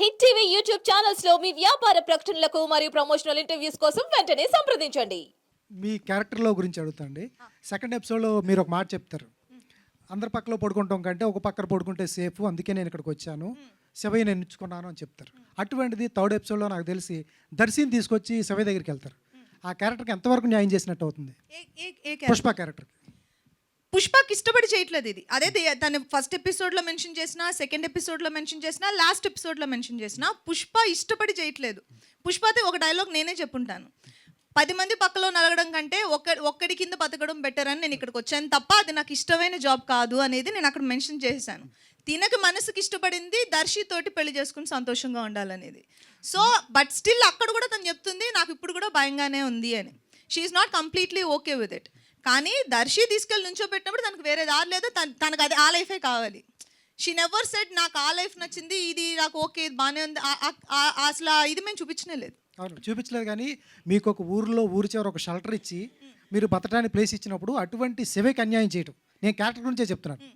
Hit TV YouTube ఛానల్స్లో మీ వ్యాపార ప్రకటనలకు మరియు ప్రమోషనల్ ఇంటర్వ్యూస్ కోసం వెంటనే సంప్రదించండి. మీ క్యారెక్టర్లో గురించి అడుగుతాండి సెకండ్ ఎపిసోడ్లో మీరు ఒక మాట చెప్తారు. అందరి పక్కలో పడుకుంటాం కంటే ఒక పక్కన పడుకుంటే సేఫ్ అందుకే నేను ఇక్కడికి వచ్చాను. శివయ్య నేను ఎంచుకున్నాను అని చెప్తారు. అటువంటిది థర్డ్ ఎపిసోడ్లో నాకు తెలిసి దర్శిని తీసుకొచ్చి శివయ్య దగ్గరికి వెళ్తారు. ఆ క్యారెక్టర్కి ఎంతవరకు న్యాయం చేసినట్టు అవుతుంది? పుష్ప క్యారెక్టర్? పుష్పకి ఇష్టపడి చేయట్లేదు ఇది. అదే తను ఫస్ట్ ఎపిసోడ్లో మెన్షన్ చేసిన సెకండ్ ఎపిసోడ్లో మెన్షన్ చేసిన లాస్ట్ ఎపిసోడ్లో మెన్షన్ చేసిన పుష్ప ఇష్టపడి చేయట్లేదు. పుష్పతే ఒక డైలాగ్ నేనే చెప్పుంటాను. పది మంది పక్కలో నలగడం కంటే ఒక్క ఒక్కడి కింద బతకడం బెటర్ అని నేను ఇక్కడికి వచ్చాను తప్ప అది నాకు ఇష్టమైన జాబ్ కాదు అనేది నేను అక్కడ మెన్షన్ చేశాను. తినకి మనసుకి ఇష్టపడింది దర్శి తోటి పెళ్ళి చేసుకుని సంతోషంగా ఉండాలనేది. సో బట్ స్టిల్ అక్కడ కూడా తను చెప్తుంది నాకు ఇప్పుడు కూడా భయంగానే ఉంది అని. She's not completely okay with it కానీ దర్శి తీసుకెళ్ళి నుంచో పెట్టినప్పుడు తనకు వేరే దారి లేదు. తన- తనకు అది ఆ లైఫే కావాలి. షీ నెవర్ సెట్ నాకు ఆ లైఫ్ నచ్చింది ఇది నాకు ఓకే ఇది బాగానే ఉంది. అసలు ఇది మేము చూపించనే లేదు. అవును చూపించలేదు కానీ మీకు ఒక ఊరిలో ఊరి చివర ఒక షెల్టర్ ఇచ్చి మీరు బతకడానికి ప్లేస్ ఇచ్చినప్పుడు అటువంటి శివకి అన్యాయం చేయటం. నేను క్యారెక్టర్ గురించే చెప్తున్నాను.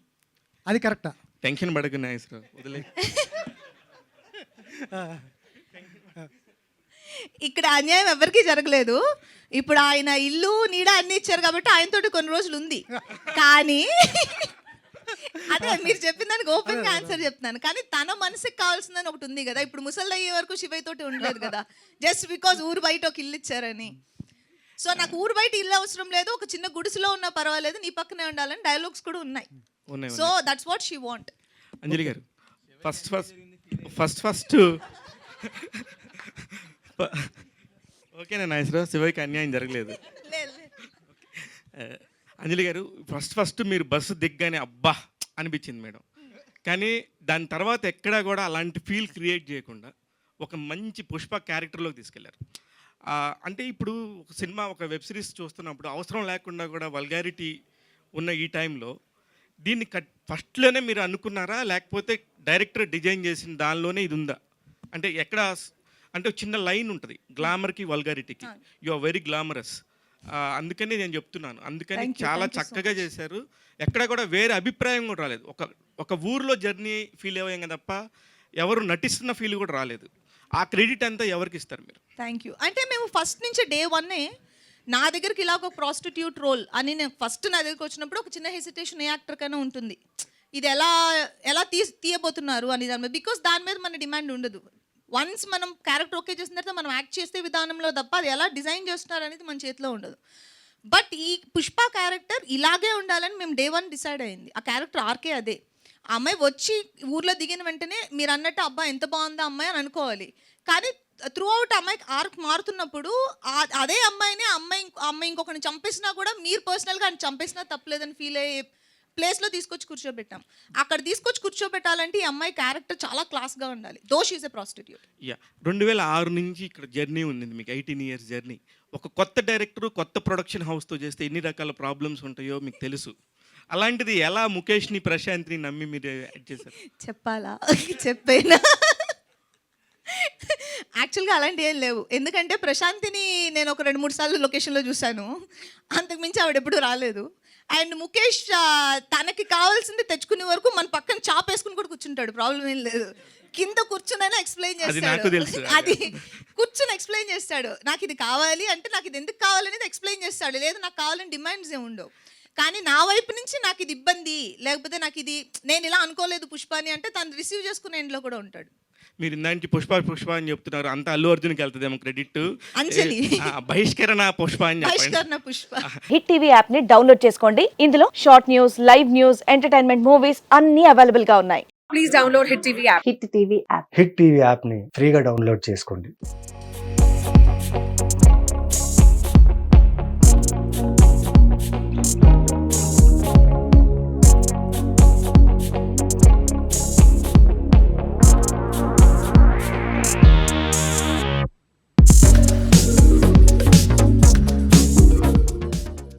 అది కరెక్టా టెన్షన్ పడకు నాగేశ్వరరావు వదిలే. ఇక్కడ అన్యాయం ఎవరికీ జరగలేదు. ఇప్పుడు ఆయన ఇల్లు నీడ అన్ని ఇచ్చారు కాబట్టి ఆయనతోటి కొన్ని రోజులు ఉంది. కానీ అదే మీరు చెప్పిన దానికి ఓపెన్గా ఆన్సర్ చెప్తున్నాను. కానీ తన మనసుకి కావాల్సిందని ఒకటి ఉంది కదా. ఇప్పుడు ముసలి అయ్యే వరకు శివయ్య తోటి ఉండలేదు కదా. జస్ట్ బికాజ్ ఊరు బయట ఒక ఇల్లు ఇచ్చారని. సో నాకు ఊరు బయట ఇల్లు అవసరం లేదు. ఒక చిన్న గుడిసెలో ఉన్నా పర్వాలేదు. నీ పక్కనే ఉండాలని డైలాగ్స్ కూడా ఉన్నాయి. ఉన్నాయి so that's what she want Anjali గారు ఫస్ట్ ఫస్ట్ ఫస్ట్ ఫస్ట్ ఓకేనా నాగేశ్వరరావు శివకి అన్యాయం జరగలేదు. అంజలి గారు ఫస్ట్ ఫస్ట్ మీరు బస్సు దిగ్గానే అబ్బా అనిపించింది మేడం. కానీ దాని తర్వాత ఎక్కడా కూడా అలాంటి ఫీల్ క్రియేట్ చేయకుండా ఒక మంచి పుష్ప క్యారెక్టర్లోకి తీసుకెళ్ళారు. అంటే ఇప్పుడు ఒక సినిమా ఒక వెబ్ సిరీస్ చూస్తున్నప్పుడు అవసరం లేకుండా కూడా వల్గారిటీ ఉన్న ఈ టైంలో దీన్ని కట్ ఫస్ట్లోనే మీరు అనుకున్నారా? లేకపోతే డైరెక్టర్ డిజైన్ చేసిన దానిలోనే ఇది ఉందా? అంటే ఎక్కడ అంటే చిన్న లైన్ ఉంటుంది. గ్లామర్కి వల్గారిటీకి. యు ఆర్ వెరీ గ్లామరస్ అందుకని నేను చెప్తున్నాను. అందుకని చాలా చక్కగా చేశారు. ఎక్కడ కూడా వేరే అభిప్రాయం కూడా రాలేదు. ఒక ఒక ఊర్లో జర్నీ ఫీల్ అయ్యాం తప్ప ఎవరు నటిస్తున్న ఫీల్ కూడా రాలేదు. ఆ క్రెడిట్ అంతా ఎవరికి ఇస్తారు మీరు? థ్యాంక్ యూ అంటే మేము ఫస్ట్ నుంచి డే వన్నే నా దగ్గరికి ఇలా ఒక ప్రాస్టిట్యూట్ రోల్ అని నేను ఫస్ట్ నా దగ్గరికి వచ్చినప్పుడు ఒక చిన్న హెసిటేషన్ ఏ యాక్టర్ కైనా ఉంటుంది. ఇది ఎలా ఎలా తీ తీయబోతున్నారు అని దాని మీద బికాస్ దాని మీద మన డిమాండ్ ఉండదు. వన్స్ మనం క్యారెక్టర్ ఓకే చేసిన తర్వాత మనం యాక్ట్ చేసే విధానంలో తప్ప అది ఎలా డిజైన్ చేస్తున్నారు అనేది మన చేతిలో ఉండదు. బట్ ఈ పుష్ప క్యారెక్టర్ ఇలాగే ఉండాలని మేము డే వన్ డిసైడ్ అయింది. ఆ క్యారెక్టర్ ఆర్కే అదే. అమ్మాయి వచ్చి ఊర్లో దిగిన వెంటనే మీరు అన్నట్టు అబ్బాయి ఎంత బాగుందా అమ్మాయి అని అనుకోవాలి. కానీ త్రూ అవుట్ అమ్మాయికి ఆర్క్ మారుతున్నప్పుడు అదే అమ్మాయిని అమ్మాయి అమ్మాయి ఇంకొకరిని చంపేసినా కూడా మీరు పర్సనల్గా ఆయన చంపేసినా తప్పలేదని ఫీల్ అయ్యే ప్లేస్లో తీసుకొచ్చి కూర్చోబెట్టాం. అక్కడ తీసుకొచ్చి కూర్చోబెట్టాలంటే ఈ అమ్మాయి క్యారెక్టర్ చాలా క్లాస్గా ఉండాలి. దోష్ ఈజ్ ఎ ప్రాస్టిట్యూట్ యా రెండు వేల ఆరు నుంచి ఇక్కడ జర్నీ ఉంది మీకు ఎయిటీన్ ఇయర్స్ జర్నీ ఒక కొత్త డైరెక్టర్ కొత్త ప్రొడక్షన్ హౌస్తో చేస్తే ఎన్ని రకాల ప్రాబ్లమ్స్ ఉంటాయో మీకు తెలుసు. అలాంటిది ఎలా ముఖేష్ని ప్రశాంత్ని నమ్మి మీరు యాడ్ చేశారు? చెప్పాలా? చెప్పేనా? యాక్చువల్గా అలాంటి ఏం లేవు. ఎందుకంటే ప్రశాంతిని నేను ఒక రెండు మూడు సార్లు లొకేషన్లో చూశాను. అంతకుమించి ఆవిడ ఎప్పుడు రాలేదు. అండ్ ముఖేష్ తనకి కావాల్సింది తెచ్చుకునే వరకు మన పక్కన చాప్ వేసుకుని కూడా కూర్చుంటాడు. ప్రాబ్లం ఏం లేదు. కింద కూర్చునైనా ఎక్స్ప్లెయిన్ చేస్తాడు. అది కూర్చుని ఎక్స్ప్లెయిన్ చేస్తాడు. నాకు ఇది కావాలి అంటే నాకు ఇది ఎందుకు కావాలనేది ఎక్స్ప్లెయిన్ చేస్తాడు. లేదు నాకు కావాలని డిమాండ్స్ ఏమి ఉండవు. కానీ నా వైపు నుంచి నాకు ఇది ఇబ్బంది. లేకపోతే నాకు ఇది నేను ఇలా అనుకోలేదు పుష్పాని అంటే తను రిసీవ్ చేసుకునే ఇంట్లో కూడా ఉంటాడు. మీరు ఇందానికి పుష్ప పుష్ప అని చెప్తున్నారు. అంత అల్లు అర్జున్కి వెళ్తుందేమో క్రెడిట్ అంజలి. బహిష్కరణ పుష్ప అని చెప్పండి. బహిష్కరణ పుష్ప. హిట్ టీవీ యాప్ని డౌన్లోడ్ చేసుకోండి. ఇందులో short news live news entertainment movies అన్ని అవైలబుల్గా ఉన్నాయి. Please download Hit TV app. Hit TV app Hit TV యాప్ని ఫ్రీగా డౌన్లోడ్ చేసుకోండి.